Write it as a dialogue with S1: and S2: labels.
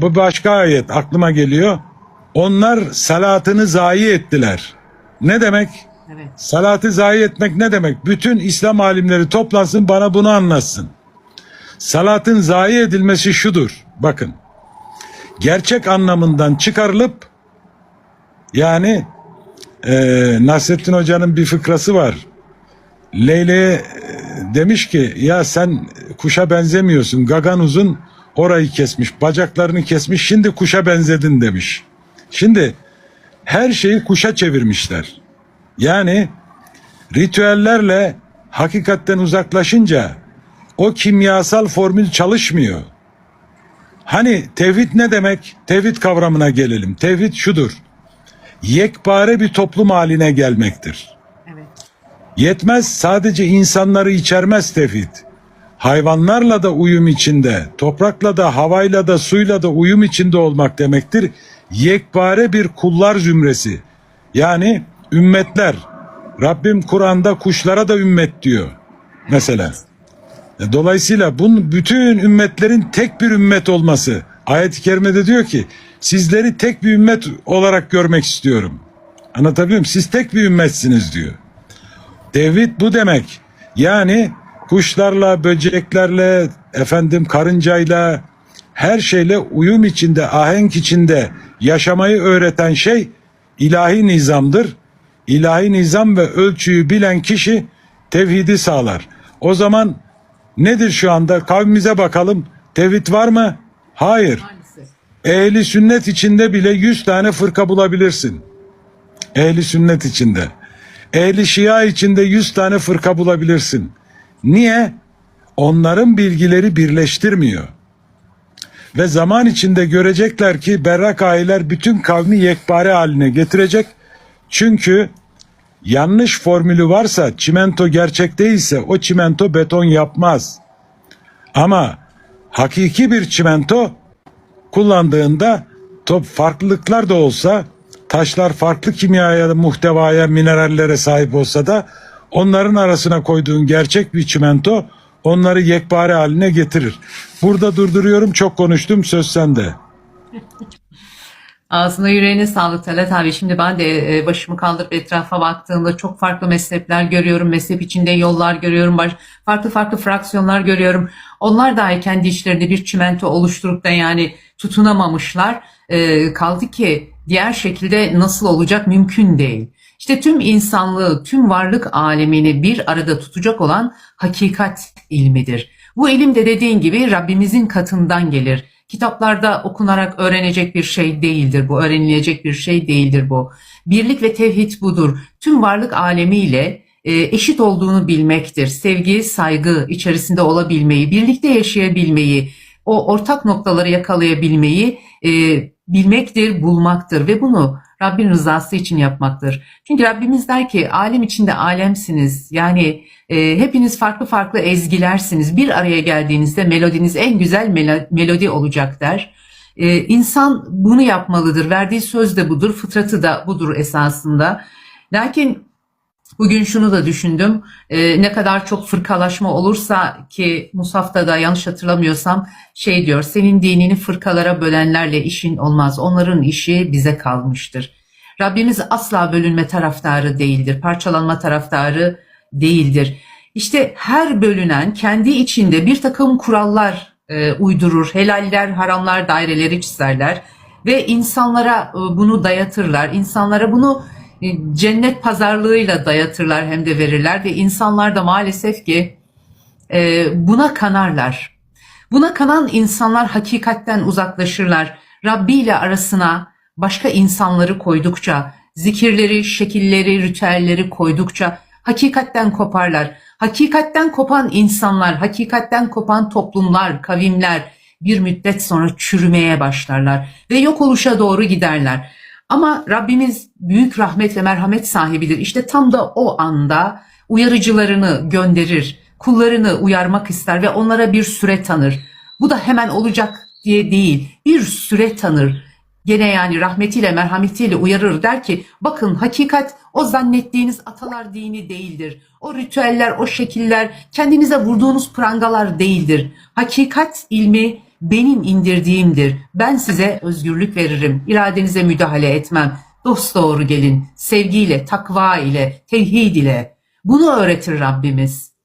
S1: Bu başka ayet aklıma geliyor. Onlar salatını zayi ettiler. Ne demek?
S2: Evet.
S1: Salatı zayi etmek ne demek? Bütün İslam alimleri toplansın bana bunu anlatsın. Salatın zayi edilmesi şudur. Bakın. Gerçek anlamından çıkarılıp yani eee Nasrettin Hoca'nın bir fıkrası var. Leyle'ye e, demiş ki ya sen kuşa benzemiyorsun. Gagan uzun orayı kesmiş. Bacaklarını kesmiş. Şimdi kuşa benzedin demiş. Şimdi her şeyi kuşa çevirmişler. Yani ritüellerle hakikatten uzaklaşınca o kimyasal formül çalışmıyor. Hani tevhid ne demek? Tevhid kavramına gelelim. Tevhid şudur. Yekpare bir toplum haline gelmektir.
S2: Evet.
S1: Yetmez sadece insanları içermez tevhid. Hayvanlarla da uyum içinde, toprakla da, havayla da, suyla da uyum içinde olmak demektir. Yekpare bir kullar zümresi. Yani ümmetler. Rabbim Kur'an'da kuşlara da ümmet diyor. Mesela. E, Dolayısıyla bunun bütün ümmetlerin tek bir ümmet olması. Ayet-i kerimede diyor ki sizleri tek bir ümmet olarak görmek istiyorum. Anlatabiliyor muyum? Siz tek bir ümmetsiniz diyor. Tevhid bu demek. Yani kuşlarla, böceklerle, efendim karıncayla, her şeyle uyum içinde, ahenk içinde yaşamayı öğreten şey ilahi nizamdır. İlahi nizam ve ölçüyü bilen kişi tevhidi sağlar. O zaman nedir şu anda? Kavmimize bakalım. Tevhid var mı? Hayır.
S2: Maalesef.
S1: Ehli sünnet içinde bile 100 tane fırka bulabilirsin. Ehli sünnet içinde. Ehli şia içinde 100 tane fırka bulabilirsin. Niye? Onların bilgileri birleştirmiyor. Ve zaman içinde görecekler ki berrak aileler bütün kavmi yekpare haline getirecek. Çünkü yanlış formülü varsa çimento gerçek değilse o çimento beton yapmaz. Ama hakiki bir çimento kullandığında top farklılıklar da olsa taşlar farklı kimyaya, muhtevaya, minerallere sahip olsa da onların arasına koyduğun gerçek bir çimento onları yekpare haline getirir. Burada durduruyorum çok konuştum söz sende.
S2: Ağzına yüreğine sağlık Talat abi. Şimdi ben de e, başımı kaldırıp etrafa baktığımda çok farklı mezhepler görüyorum. Mezhep içinde yollar görüyorum. Farklı farklı fraksiyonlar görüyorum. Onlar dahi kendi içlerinde bir çimento oluşturup da yani tutunamamışlar. E, kaldı ki diğer şekilde nasıl olacak mümkün değil. İşte tüm insanlığı, tüm varlık alemini bir arada tutacak olan hakikat ilmidir. Bu ilim de dediğin gibi Rabbimizin katından gelir. Kitaplarda okunarak öğrenecek bir şey değildir bu, öğrenilecek bir şey değildir bu. Birlik ve tevhid budur. Tüm varlık alemiyle e, eşit olduğunu bilmektir. Sevgi, saygı içerisinde olabilmeyi, birlikte yaşayabilmeyi, o ortak noktaları yakalayabilmeyi e, bilmektir, bulmaktır ve bunu Rabbin rızası için yapmaktır. Çünkü Rabbimiz der ki alem içinde alemsiniz. Yani e, hepiniz farklı farklı ezgilersiniz. Bir araya geldiğinizde melodiniz en güzel melo- melodi olacak der. E, insan bunu yapmalıdır. Verdiği söz de budur, fıtratı da budur esasında. Lakin Bugün şunu da düşündüm. Ee, ne kadar çok fırkalaşma olursa ki Musaf'ta da yanlış hatırlamıyorsam şey diyor. Senin dinini fırkalara bölenlerle işin olmaz. Onların işi bize kalmıştır. Rabbimiz asla bölünme taraftarı değildir. Parçalanma taraftarı değildir. İşte her bölünen kendi içinde bir takım kurallar e, uydurur. Helaller, haramlar daireleri çizerler ve insanlara e, bunu dayatırlar. İnsanlara bunu e, cennet pazarlığıyla dayatırlar hem de verirler ve insanlar da maalesef ki e, buna kanarlar. Buna kanan insanlar hakikatten uzaklaşırlar. Rabbi ile arasına başka insanları koydukça, zikirleri, şekilleri, ritüelleri koydukça hakikatten koparlar. Hakikatten kopan insanlar, hakikatten kopan toplumlar, kavimler bir müddet sonra çürümeye başlarlar ve yok oluşa doğru giderler. Ama Rabbimiz büyük rahmet ve merhamet sahibidir. İşte tam da o anda uyarıcılarını gönderir, kullarını uyarmak ister ve onlara bir süre tanır. Bu da hemen olacak diye değil, bir süre tanır. Gene yani rahmetiyle merhametiyle uyarır der ki bakın hakikat o zannettiğiniz atalar dini değildir. O ritüeller, o şekiller kendinize vurduğunuz prangalar değildir. Hakikat ilmi benim indirdiğimdir. Ben size özgürlük veririm. İradenize müdahale etmem. Dost doğru gelin. Sevgiyle, takva ile, tevhid ile. Bunu öğretir Rabbimiz.